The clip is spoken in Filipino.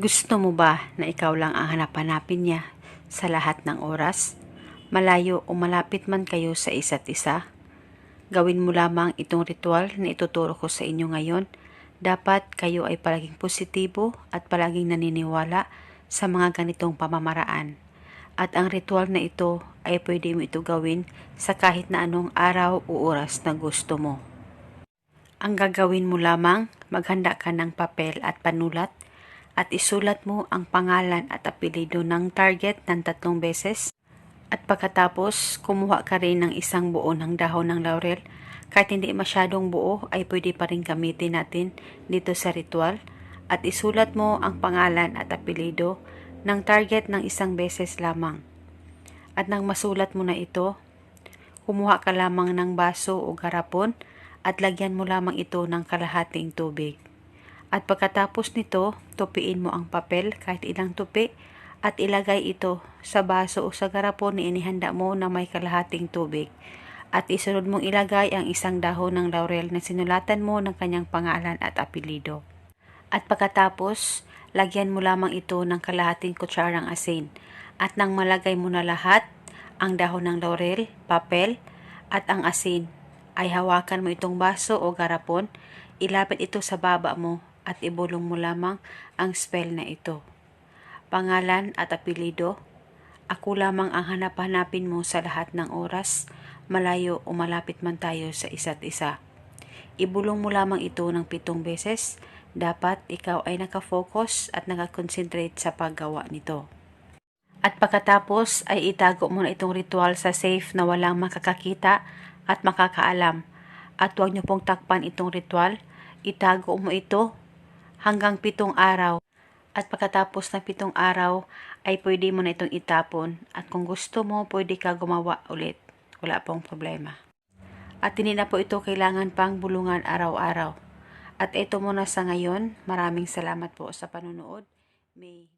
Gusto mo ba na ikaw lang ang hanap-hanapin niya sa lahat ng oras? Malayo o malapit man kayo sa isa't isa? Gawin mo lamang itong ritual na ituturo ko sa inyo ngayon. Dapat kayo ay palaging positibo at palaging naniniwala sa mga ganitong pamamaraan. At ang ritual na ito ay pwede mo ito gawin sa kahit na anong araw o oras na gusto mo. Ang gagawin mo lamang, maghanda ka ng papel at panulat at isulat mo ang pangalan at apelido ng target ng tatlong beses. At pagkatapos, kumuha ka rin ng isang buo ng dahon ng laurel. Kahit hindi masyadong buo, ay pwede pa rin gamitin natin dito sa ritual. At isulat mo ang pangalan at apelido ng target ng isang beses lamang. At nang masulat mo na ito, kumuha ka lamang ng baso o garapon at lagyan mo lamang ito ng kalahating tubig. At pagkatapos nito, tupiin mo ang papel kahit ilang tupi at ilagay ito sa baso o sa garapon na inihanda mo na may kalahating tubig. At isunod mong ilagay ang isang dahon ng laurel na sinulatan mo ng kanyang pangalan at apelido. At pagkatapos, lagyan mo lamang ito ng kalahating kutsarang asin. At nang malagay mo na lahat, ang dahon ng laurel, papel, at ang asin, ay hawakan mo itong baso o garapon, ilapit ito sa baba mo at ibulong mo lamang ang spell na ito. Pangalan at apelido, ako lamang ang hanap-hanapin mo sa lahat ng oras, malayo o malapit man tayo sa isa't isa. Ibulong mo lamang ito ng pitong beses, dapat ikaw ay nakafocus at nakakonsentrate sa paggawa nito. At pagkatapos ay itago mo na itong ritual sa safe na walang makakakita at makakaalam. At huwag niyo pong takpan itong ritual, itago mo ito hanggang pitong araw. At pagkatapos ng pitong araw, ay pwede mo na itong itapon. At kung gusto mo, pwede ka gumawa ulit. Wala pong problema. At hindi na po ito kailangan pang bulungan araw-araw. At ito muna sa ngayon. Maraming salamat po sa panonood. May